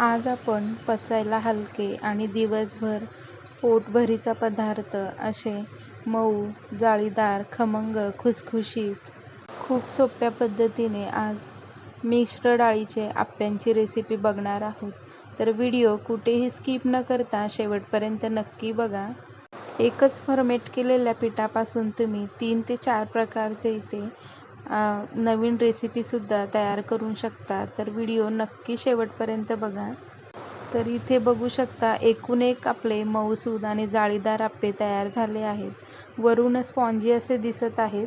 आज आपण पचायला हलके आणि दिवसभर पोटभरीचा पदार्थ असे मऊ, जाळीदार, खमंग, खुसखुशीत, खूप सोप्या पद्धतीने आज मिश्र डाळीचे आप्प्यांची रेसिपी बघणार आहोत. तर व्हिडिओ कुठेही स्किप न करता शेवटपर्यंत नक्की बघा. एकच फर्मेट केलेल्या पिठापासून तुम्ही तीन ते चार प्रकारचे इथे नवीन रेसिपीसुद्धा तयार करू शकता. तर व्हिडिओ नक्की शेवटपर्यंत बघा. तर इथे बघू शकता एकूण एक आपले मऊसूद आणि जाळीदार आप्पे तयार झाले आहेत. वरून स्पॉन्जी असे दिसत आहेत.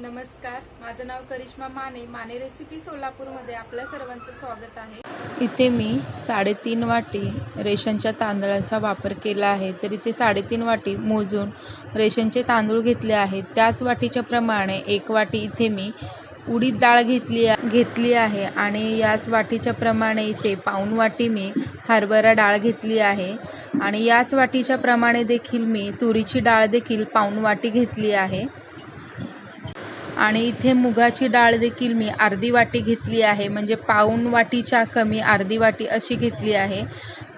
नमस्कार माझं नाव करिश्मा माने माने रेसिपी सोलापूरमध्ये आपल्या सर्वांचं स्वागत आहे इथे मी साडेतीन वाटी रेशनच्या तांदळाचा वापर केला आहे. तर इथे साडेतीन वाटी मोजून रेशनचे तांदूळ घेतले आहेत. त्याच वाटीच्या प्रमाणे एक वाटी इथे मी उडीद डाळ घेतली घेतली आहे आणि याच वाटीच्या प्रमाणे इथे पाऊण वाटी मी हरभरा डाळ घेतली आहे आणि याच वाटीच्या प्रमाणे देखील मी तुरीची डाळ देखील पाऊण वाटी घेतली आहे आणि इथे मुगाची डाळ देखील मी अर्धी वाटी घेतली आहे. म्हणजे पाऊण वाटीच्या कमी अर्धी वाटी अशी घेतली आहे.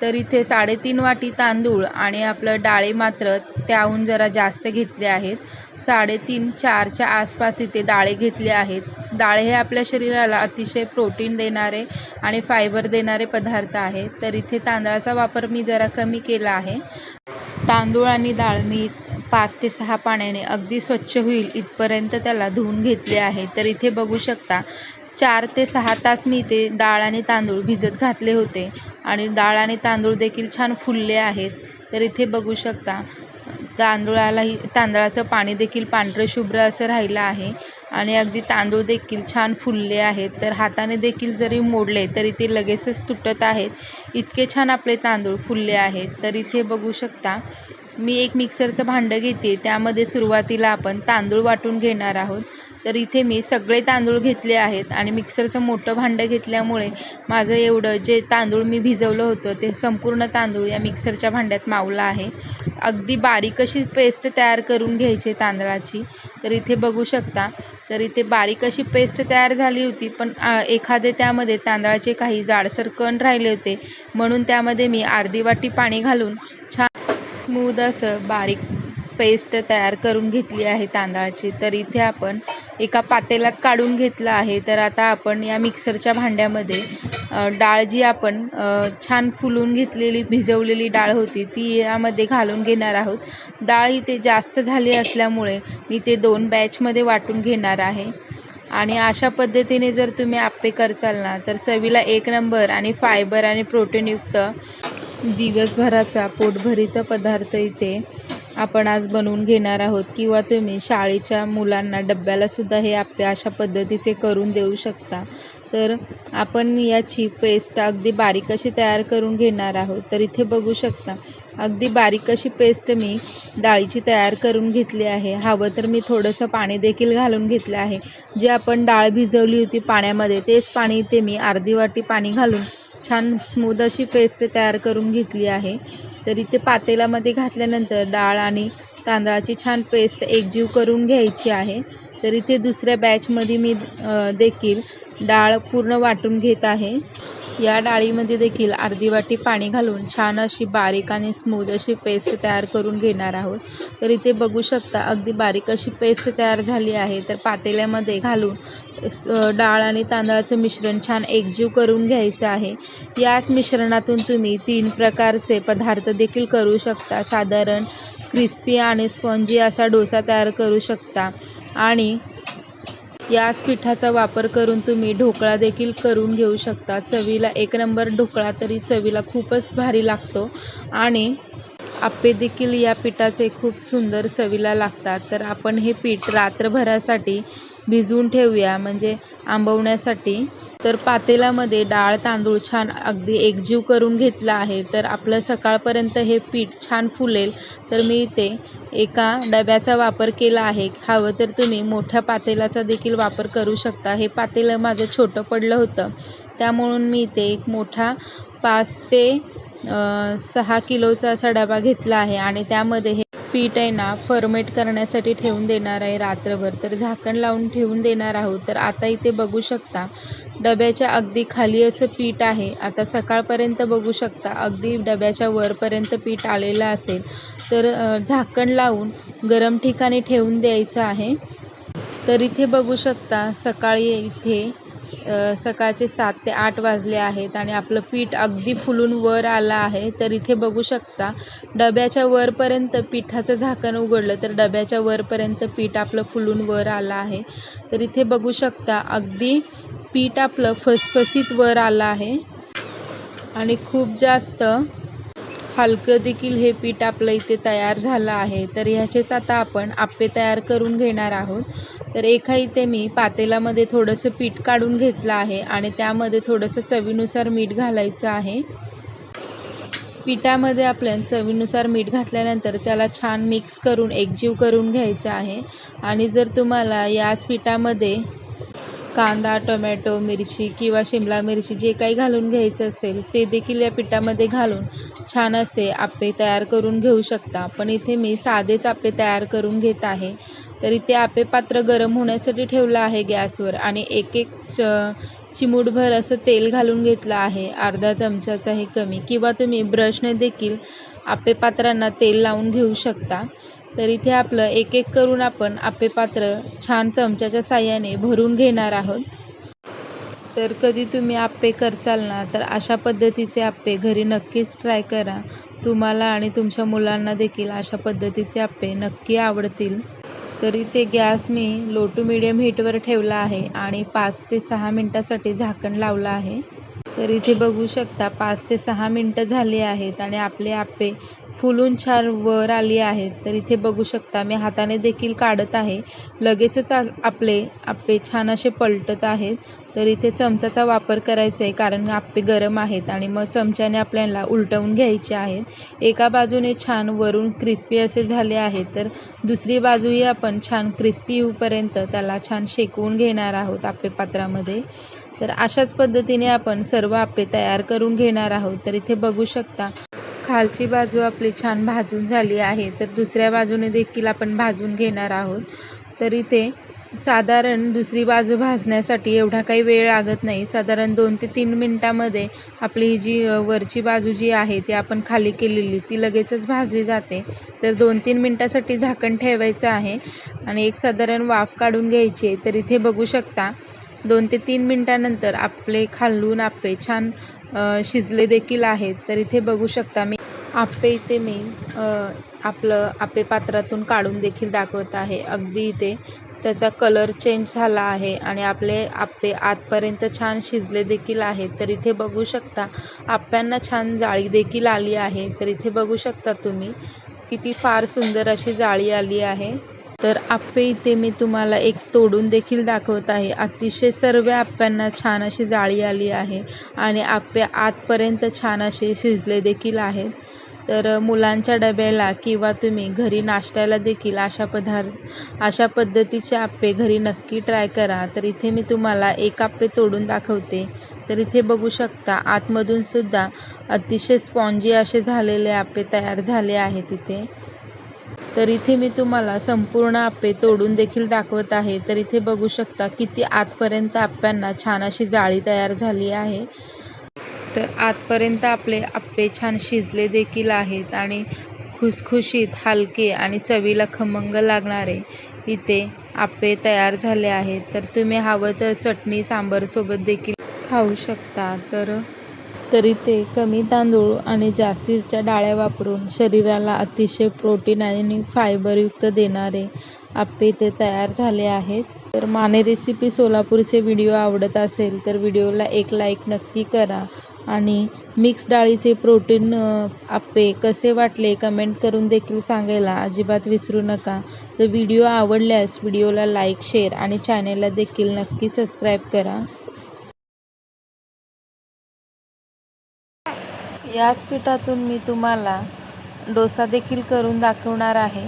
तर इथे साडेतीन वाटी तांदूळ आणि आपलं डाळी मात्र त्याहून जरा जास्त घेतले आहेत. साडेतीन चारच्या आसपास इथे डाळे घेतले आहेत. डाळे हे आपल्या शरीराला अतिशय प्रोटीन देणारे आणि फायबर देणारे पदार्थ आहेत. तर इथे तांदळाचा वापर मी जरा कमी केला आहे. तांदूळ आणि डाळ मी पाच ते सहा पाण्याने अगदी स्वच्छ होईल इथपर्यंत त्याला धुवून घेतले आहे. तर इथे बघू शकता चार ते सहा तास मी इथे डाळ आणि तांदूळ भिजत घातले होते आणि डाळ आणि तांदूळ देखील छान फुलले आहेत. तर इथे बघू शकता तांदूळालाही तांदळाचं पाणी देखील पांढरं शुभ्र असं राहिलं आहे आणि अगदी तांदूळ देखील छान फुलले आहेत. तर हाताने देखील जरी मोडले तरी ते लगेचच तुटत आहेत. इतके छान आपले तांदूळ फुलले आहेत. तर इथे बघू शकता मी एक मिक्सरचं भांडं घेते त्यामध्ये सुरुवातीला आपण तांदूळ वाटून घेणार आहोत. तर इथे मी सगळे तांदूळ घेतले आहेत आणि मिक्सरचं मोठं भांडं घेतल्यामुळे माझं एवढं जे तांदूळ मी भिजवलं होतं ते संपूर्ण तांदूळ या मिक्सरच्या भांड्यात मावलं आहे. अगदी बारीक अशी पेस्ट तयार करून घ्यायची तांदळाची. तर इथे बघू शकता तर इथे बारीक अशी पेस्ट तयार झाली होती पण एखादे त्यामध्ये तांदळाचे काही जाडसर कण राहिले होते. म्हणून त्यामध्ये मी अर्धी वाटी पाणी घालून छान स्मूद असं बारीक पेस्ट तयार करून घेतली आहे तांदळाची. तर इथे आपण एका पातेल्यात काढून घेतलं आहे. तर आता आपण या मिक्सरच्या भांड्यामध्ये डाळ जी आपण छान फुलून घेतलेली भिजवलेली डाळ होती ती यामध्ये घालून घेणार आहोत. डाळ इथे जास्त झाली असल्यामुळे मी ते दोन बॅचमध्ये वाटून घेणार आहे. आणि अशा पद्धतीने जर तुम्ही आप्पे करचाल ना तर चवीला एक नंबर आणि फायबर आणि प्रोटीनयुक्त दिवसभराचा पोटभरीचा पदार्थ इथे आपण आज बनवून घेणार आहोत किंवा तुम्ही शाळेच्या मुलांना डब्यालासुद्धा हे आप्पे अशा पद्धतीचे करून देऊ शकता. तर आपण याची पेस्ट अगदी बारीक अशी तयार करून घेणार आहोत. तर इथे बघू शकता अगदी बारीक अशी पेस्ट मी डाळीची तयार करून घेतली आहे. हवं तर मी थोडंसं पाणी देखील घालून घेतलं आहे. जे आपण डाळ भिजवली होती पाण्यामध्ये तेच पाणी इथे मी अर्धी वाटी पाणी घालून छान स्मूद अशी पेस्ट तयार करून घेतली आहे. तर इथे पातेल्यामध्ये घातल्यानंतर डाळ आणि तांदळाची छान पेस्ट एकजीव करून घ्यायची आहे. तर इथे दुसऱ्या बॅचमध्ये मी देखील डाळ पूर्ण वाटून घेत आहे. या डाळीमध्ये देखील अर्धी वाटी पाणी घालून छान अशी बारीक आणि स्मूद अशी पेस्ट तयार करून घेणार आहोत. तर इथे बघू शकता अगदी बारीक अशी पेस्ट तयार झाली आहे. तर पातेल्यामध्ये घालून डाळ आणि तांदळाचं मिश्रण छान एकजीव करून घ्यायचं आहे. याच मिश्रणातून तुम्ही तीन प्रकारचे पदार्थ देखील करू शकता. साधारण क्रिस्पी आणि स्पॉन्जी असा डोसा तयार करू शकता. आणि याच पिठाचा वापर करून तुम्ही ढोकळा देखील करून घेऊ शकता. चवीला एक नंबर ढोकळा तरी चवीला खूपच भारी लागतो. आणि आप्पे देखील या पिठाचे खूप सुंदर चवीला लागतात. तर आपण हे पीठ रात्रभरासाठी भिजवून ठेवूया. म्हणजे आंबवण्यासाठी तर पातेल्यामध्ये डाळ तांदूळ छान अगदी एकजीव करून घेतला आहे. तर आपलं सकाळपर्यंत हे पीठ छान फुलेल. तर मी इथे एका डब्याचा वापर केला आहे. हवं तर तुम्ही मोठ्या पातेल्याचा देखील वापर करू शकता. हे पातेलं माझं छोटं पडलं होतं. त्यामुळून मी इथे एक मोठा पाच ते सहा किलोचा असा डबा घेतला आहे. आणि त्यामध्ये हे पीठ आहे ना फर्मेट करण्यासाठी ठेवून देणार आहे रात्रभर. तर झाकण लावून ठेवून देणार आहोत. तर आता इथे बघू शकता डब्याच्या अगदी खाली असं पीठ आहे. आता सकाळपर्यंत बघू शकता अगदी डब्याच्या वरपर्यंत पीठ आलेलं असेल. तर झाकण लावून गरम ठिकाणी ठेवून द्यायचं आहे. तर इथे बघू शकता सकाळी इथे सकाळचे सात ते आठ वाजले आहेत आणि आपलं पीठ अगदी फुलून वर आलं आहे तर इथे बघू शकता डब्याच्या वरपर्यंत पिठाचं झाकण उघडलं तर डब्याच्या वरपर्यंत पीठ आपलं फुलून वर आलं आहे. तर इथे बघू शकता अगदी पीठ आपलं फसफसीत वर आलं आहे. आणि खूप जास्त हलकं देखील हे पीठ आपलं इथे तयार झालं आहे. तर ह्याचेच आता आपण आप्पे तयार करून घेणार आहोत. तर एका इथे मी पातेल्यामध्ये थोडंसं पीठ काढून घेतलं आहे आणि त्यामध्ये थोडंसं चवीनुसार मीठ घालायचं आहे. पिठामध्ये आपल्या चवीनुसार मीठ घातल्यानंतर त्याला छान मिक्स करून एकजीव करून घ्यायचं आहे. आणि जर तुम्हाला याच पिठामध्ये कांदा टोमॅटो मिरची किंवा शिमला मिरची जे काही घालून घ्यायचं असेल ते देखील या पिठामध्ये घालून छान असे आप्पे तयार करून घेऊ शकता. पण इथे मी साधेच आप्पे तयार करून घेत आहे. तर इथे आप्पे पात्र गरम होण्यासाठी ठेवलं आहे गॅसवर आणि एक एक च चिमूटभर असं तेल घालून घेतलं आहे. अर्धा चमचाचाही कमी किंवा तुम्ही ब्रशने देखील आप्पे पात्रांना तेल लावून घेऊ शकता. तर इथे आपलं एक एक करून आपण आप्पे पात्र छान चमच्याच्या साह्याने भरून घेणार आहोत. तर कधी तुम्ही आप्पे करचाल ना तर अशा पद्धतीचे आप्पे घरी नक्कीच ट्राय करा. तुम्हाला आणि तुमच्या मुलांना देखील अशा पद्धतीचे आप्पे नक्की आवडतील. तर इथे गॅस मी लो टू मिडियम हीटवर ठेवला आहे आणि पाच ते सहा मिनटासाठी झाकण लावलं आहे. तर इथे बघू शकता पाच ते सहा मिनटं झाली आहेत आणि आपले आप्पे फुलून छान वर आली आहेत. तर इथे बघू शकता मी हाताने देखील काढत आहे. लगेचच आपले आप्पे छान असे पलटत आहेत. तर इथे चमचाचा वापर करायचा आहे कारण आप्पे गरम आहेत आणि मग चमच्याने आपल्याला उलटवून घ्यायचे आहेत. एका बाजूने छान वरून क्रिस्पी असे झाले आहेत. तर दुसरी बाजूही आपण छान क्रिस्पी येऊपर्यंत त्याला छान शेकवून घेणार आहोत आप्पे पात्रामध्ये. तर अशाच पद्धतीने आपण सर्व आप्पे तयार करून घेणार आहोत. तर इथे बघू शकता खालची बाजू आपली छान भाजून झाली आहे तर दुसऱ्या बाजूने देखील आपण भाजून घेणार आहोत. तर इथे साधारण दुसरी बाजू भाजण्यासाठी एवढा काही वेळ लागत नाही. साधारण दोन ते तीन मिनटामध्ये आपली जी वरची बाजू जी आहे ती आपण खाली केलेली ती लगेचच भाजली जाते. तर दोन तीन मिनटासाठी झाकण ठेवायचं आहे आणि एक साधारण वाफ काढून घ्यायची आहे. तर इथे बघू शकता दोन ते तीन मिनटानंतर आपले खालून आपले छान शिजले देखील आहेत. तर इथे बघू शकता मी आप्पे इथे मी आपलं आप्पे पात्रातून काढून देखील दाखवत आहे. अगदी इथे त्याचा कलर चेंज झाला आहे आणि आपले आप्पे आतपर्यंत छान शिजले देखील आहेत. तर इथे बघू शकता आप्प्यांना छान जाळी देखील आली आहे. तर इथे बघू शकता तुम्ही किती फार सुंदर अशी जाळी आली आहे. तर आप्पे इथे मी तुम्हाला एक तोडून देखील दाखवत आहे. अतिशय सर्व आप्प्यांना छान अशी जाळी आली आहे आणि आप्पे आतपर्यंत छान असे शिजले देखील आहेत. तर मुलांच्या डब्याला किंवा तुम्ही घरी नाश्त्याला देखील अशा पदार्थ अशा पद्धतीचे आप्पे घरी नक्की ट्राय करा. तर इथे मी तुम्हाला एक आप्पे तोडून दाखवते. तर इथे बघू शकता आतमधून सुद्धा अतिशय स्पॉन्जी असे झालेले आप्पे तयार झाले आहेत इथे. तर इथे मी तुम्हाला संपूर्ण आप्पे तोडून देखील दाखवत आहे. तर इथे बघू शकता किती आतपर्यंत आप्प्यांना छान अशी जाळी तयार झाली आहे. तर आतपर्यंत आपले आप्पे छान शिजले देखील आहेत आणि खुसखुशीत हलके आणि चवीला खमंग लागणारे इथे आप्पे तयार झाले आहेत. तर तुम्ही हवं तर चटणी सांबारसोबत देखील खाऊ शकता. तर तरी ते कमी तांदूळ आणि जास्तीच्या डाळ्या वापरून शरीराला अतिशय प्रोटीन आणि फायबरयुक्त देणारे आप्पे इथे तयार झाले आहेत. तर माने रेसिपी सोलापूरचे व्हिडिओ आवडत असेल तर व्हिडिओला एक लाईक नक्की करा आणि मिक्स डाळीचे प्रोटीन आप्पे कसे वाटले कमेंट करून देखील सांगायला अजिबात विसरू नका. तर व्हिडिओ आवडल्यास व्हिडिओला लाईक शेअर आणि चॅनेलला देखील नक्की सबस्क्राईब करा. याच पिठातून मी तुम्हाला डोसा देखील करून दाखवणार आहे.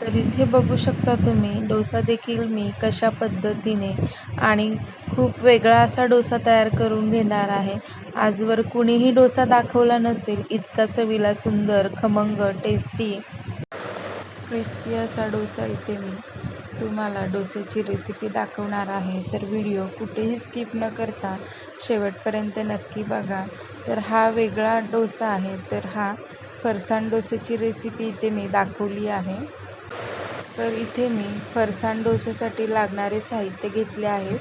तर तर इथे बघू शकता तुम्ही डोसा देखील मी कशा पद्धतीने आणि खूप वेगळा असा डोसा तयार करून घेणार आहे. आजवर कुणीही डोसा दाखवला नसेल इतका चवीला सुंदर खमंग टेस्टी क्रिस्पी असा डोसा इथे मी तुम्हाला डोसेची रेसिपी दाखवणार आहे तर व्हिडिओ कुठेही स्किप न करता शेवटपर्यंत नक्की बघा. तर हा वेगळा डोसा आहे तर हा फरसाण डोसेची रेसिपी इथे मी दाखवली आहे. तर इथे मी फरसाण डोसेसाठी लागणारे साहित्य घेतले आहेत.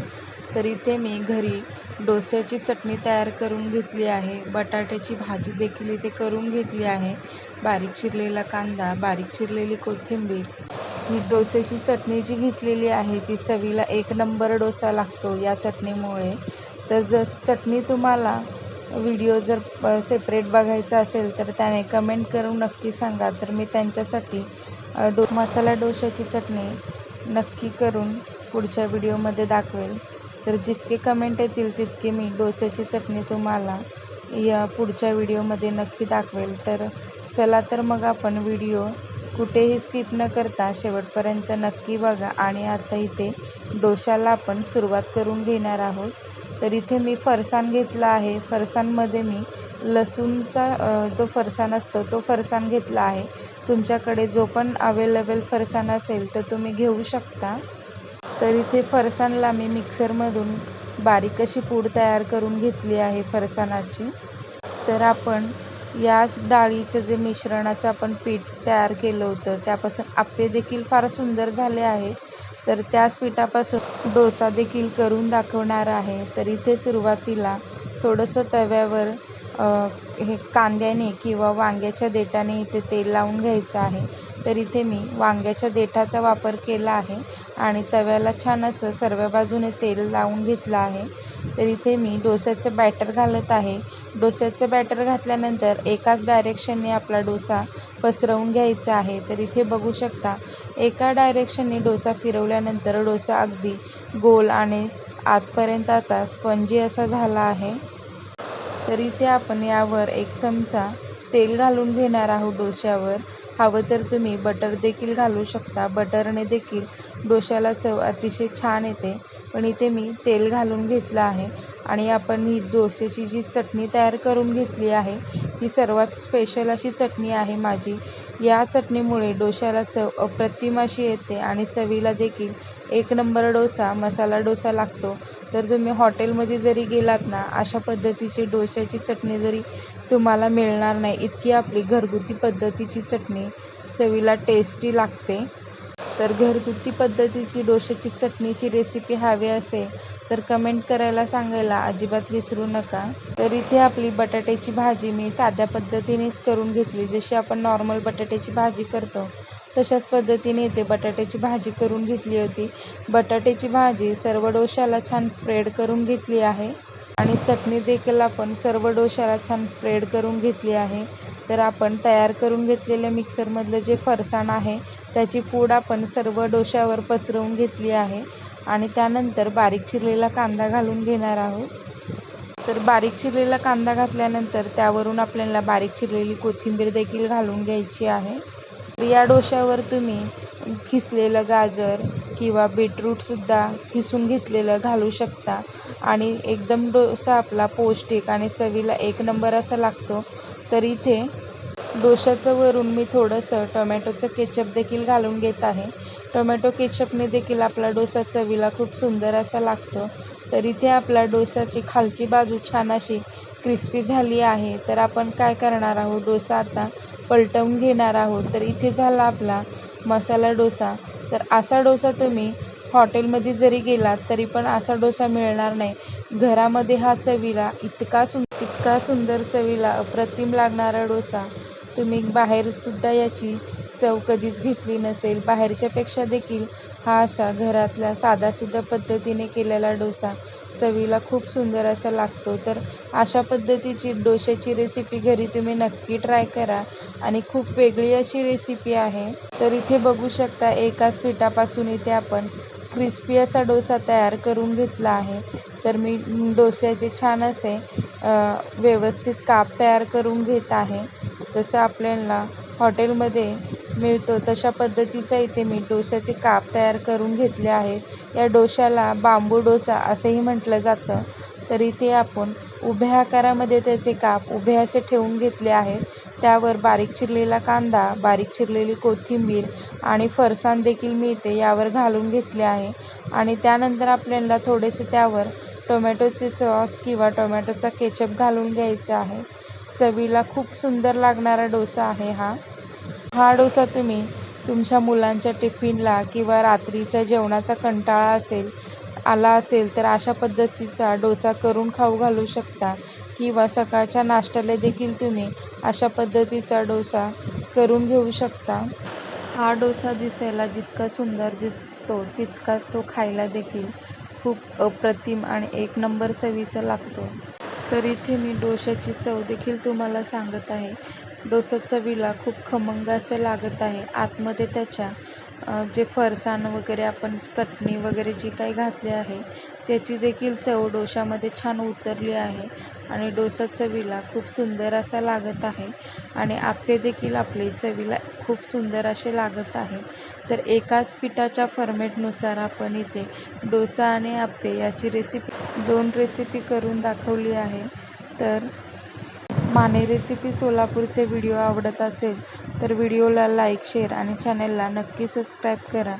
तर इथे मी घरी डोस्याची चटणी तयार करून घेतली आहे. बटाट्याची भाजी देखील इथे करून घेतली आहे. बारीक चिरलेला कांदा बारीक चिरलेली कोथिंबीर. ही डोस्याची चटणी जी घेतलेली आहे ती चवीला एक नंबर डोसा लागतो या चटणीमुळे. तर जर चटणी तुम्हाला व्हिडिओ जर सेपरेट बघायचा असेल तर त्याने कमेंट करून नक्की सांगा. तर मी त्यांच्यासाठी डो मसाला डोशाची चटणी नक्की करून पुढच्या व्हिडिओमध्ये दाखवेल. तर जितके कमेंट येतील तितके मी डोस्याची चटणी तुम्हाला या पुढच्या व्हिडिओमध्ये नक्की दाखवेल. तर चला तर मग आपण व्हिडिओ कुठेही स्किप न करता शेवटपर्यंत नक्की बघा आणि आता इथे डोशाला आपण सुरुवात करून घेणार आहोत. तर इथे मी फरसाण घेतला आहे. फरसाणमध्ये मी लसूणचा जो फरसाण असतो तो फरसाण घेतला आहे. तुमच्याकडे जो पण अवेलेबल फरसाण असेल तर तुम्ही घेऊ शकता. तर इथे फरसाणला मी मिक्सरमधून बारीक अशी पूड तयार करून घेतली आहे फरसाणाची. तर आपण याच डाळीचं जे मिश्रणाचं आपण पीठ तयार केलं होतं त्यापासून आप्पे देखील फार सुंदर झाले आहे. तर त्याच पिठापासून डोसा देखील करून दाखवणार आहे. तर इथे सुरुवातीला थोडंसं तव्यावर हे कांद्याने किंवा वांग्याच्या देठाने इथे तेल लावून घ्यायचं आहे. तर इथे मी वांग्याच्या देठाचा वापर केला आहे आणि तव्याला छान असं सर्व बाजूने तेल लावून घेतलं आहे. तर इथे मी डोस्याचं बॅटर घालत आहे. डोस्याचं बॅटर घातल्यानंतर एकाच डायरेक्शनने आपला डोसा पसरवून घ्यायचा आहे. तर इथे बघू शकता एका डायरेक्शनने डोसा फिरवल्यानंतर डोसा अगदी गोल आणि आतपर्यंत आता स्पंजी असा झाला आहे. तर इथे आपण यावर एक चमचा तेल घालून घेणार आहोत डोश्यावर. हवं तर तुम्ही बटर देखील घालू शकता. बटरने देखील डोश्याला चव अतिशय छान येते. पण इथे मी तेल घालून घेतलं आहे. आणि आपण ही डोसेची जी चटणी तयार करून घेतली आहे ही सर्वात स्पेशल अशी चटणी आहे माझी. या चटणीमुळे डोशाला चव अप्रतिम अशी येते आणि चवीला देखील एक नंबर डोसा मसाला डोसा लागतो. तर तुम्ही हॉटेलमध्ये जरी गेलात ना अशा पद्धतीची डोश्याची चटणी जरी तुम्हाला मिळणार नाही इतकी आपली घरगुती पद्धतीची चटणी चवीला टेस्टी लागते. तर घरगुती पद्धतीची डोश्याची चटणीची रेसिपी हवी असेल तर कमेंट करायला सांगायला अजिबात विसरू नका. तर इथे आपली बटाट्याची भाजी मी साध्या पद्धतीनेच करून घेतली. जशी आपण नॉर्मल बटाट्याची भाजी करतो तशाच पद्धतीने इथे बटाट्याची भाजी करून घेतली होती. बटाट्याची भाजी सर्व डोश्याला छान स्प्रेड करून घेतली आहे. आणि चटणी देखील आपण सर्व डोश्याला छान स्प्रेड करून घेतली आहे. तर आपण तयार करून घेतलेलं मिक्सरमधलं जे फरसाण आहे त्याची पूड आपण सर्व डोश्यावर पसरवून घेतली आहे. आणि त्यानंतर बारीक चिरलेला कांदा घालून घेणार आहोत. तर बारीक चिरलेला कांदा घातल्यानंतर त्यावरून आपल्याला बारीक चिरलेली कोथिंबीर देखील घालून घ्यायची आहे. या डोश्यावर तुम्ही खिसलेलं गाजर किंवा बीटरूटसुद्धा किसून घेतलेलं घालू शकता. आणि एकदम डोसा आपला पौष्टिक आणि चवीला एक नंबर असा लागतो. तर इथे डोशाचं वरून मी थोडंसं टोमॅटोचं केचप देखील घालून घेत आहे. टोमॅटो केचपने देखील आपला डोसा चवीला खूप सुंदर असा लागतो. तर इथे आपला डोसाची खालची बाजू छान अशी क्रिस्पी झाली आहे. तर आपण काय करणार आहोत? डोसा आता पलटवून घेणार आहोत. तर इथे झाला आपला मसाला डोसा. तर असा डोसा तुम्ही हॉटेलमध्ये जरी गेलात तरी पण असा डोसा मिळणार नाही. घरामध्ये हा चवीला इतका सुं इतका सुंदर चवीला अप्रतिम लागणारा डोसा. तुम्ही बाहेरसुद्धा याची चव कधीच घेतली नसेल. बाहेरच्यापेक्षा देखील हा अशा घरातल्या साधासुद्धा पद्धतीने केलेला डोसा चवीला खूप सुंदर असा लागतो. तर अशा पद्धतीची डोश्याची रेसिपी घरी तुम्ही नक्की ट्राय करा आणि खूप वेगळी अशी रेसिपी आहे. तर इथे बघू शकता एकाच पिठापासून इथे आपण क्रिस्पी असा डोसा तयार करून घेतला आहे. तर मी डोस्याचे छान असे व्यवस्थित काप तयार करून घेत आहे. तसं आपल्याला हॉटेलमध्ये मिळतो. तशा पद्धतीचा इथे मी डोश्याचे काप तयार करून घेतले आहेत. या डोश्याला बांबू डोसा असंही म्हटलं जातं. तर इथे आपण उभ्या आकारामध्ये त्याचे काप उभे असे ठेवून घेतले आहेत. त्यावर बारीक चिरलेला कांदा बारीक चिरलेली कोथिंबीर आणि फरसाण देखील मी इथे यावर घालून घेतले आहे. आणि त्यानंतर आपल्याला थोडेसे त्यावर टोमॅटोचे सॉस किंवा टोमॅटोचा केचप घालून घ्यायचा आहे. चवीला खूप सुंदर लागणारा डोसा आहे हा. हा डोसा तुम्ही तुमच्या मुलांच्या टिफिनला किंवा रात्रीच्या जेवणाचा कंटाळा असेल आला असेल तर अशा पद्धतीचा डोसा करून खाऊ घालू शकता किंवा सकाळच्या नाश्त्याला देखील तुम्ही अशा पद्धतीचा डोसा करून घेऊ शकता. हा डोसा दिसायला जितका सुंदर दिसतो तितकाच तो खायला देखील खूप अप्रतिम आणि एक नंबर चवीचा लागतो. तर इथे मी डोशाची चव देखील तुम्हाला सांगत आहे. डोसा चवीला खूप खमंग असं लागत आहे. आतमध्ये त्याच्या जे फरसाण वगैरे आपण चटणी वगैरे जी काही घातली आहे त्याची देखील चव डोशामध्ये छान उतरली आहे आणि डोसा चवीला खूप सुंदर असा लागत आहे आणि आप्पे देखील आपले चवीला खूप सुंदर असे लागत आहेत तर एकाच पिठाच्या फॉर्मेटनुसार आपण इथे डोसा आणि आप्पे याची रेसिपी दोन रेसिपी करून दाखवली आहे. तर माने रेसिपी सोलापूरचे व्हिडिओ आवडत असेल तर व्हिडिओला लाईक शेअर आणि चॅनलला नक्की सबस्क्राईब करा.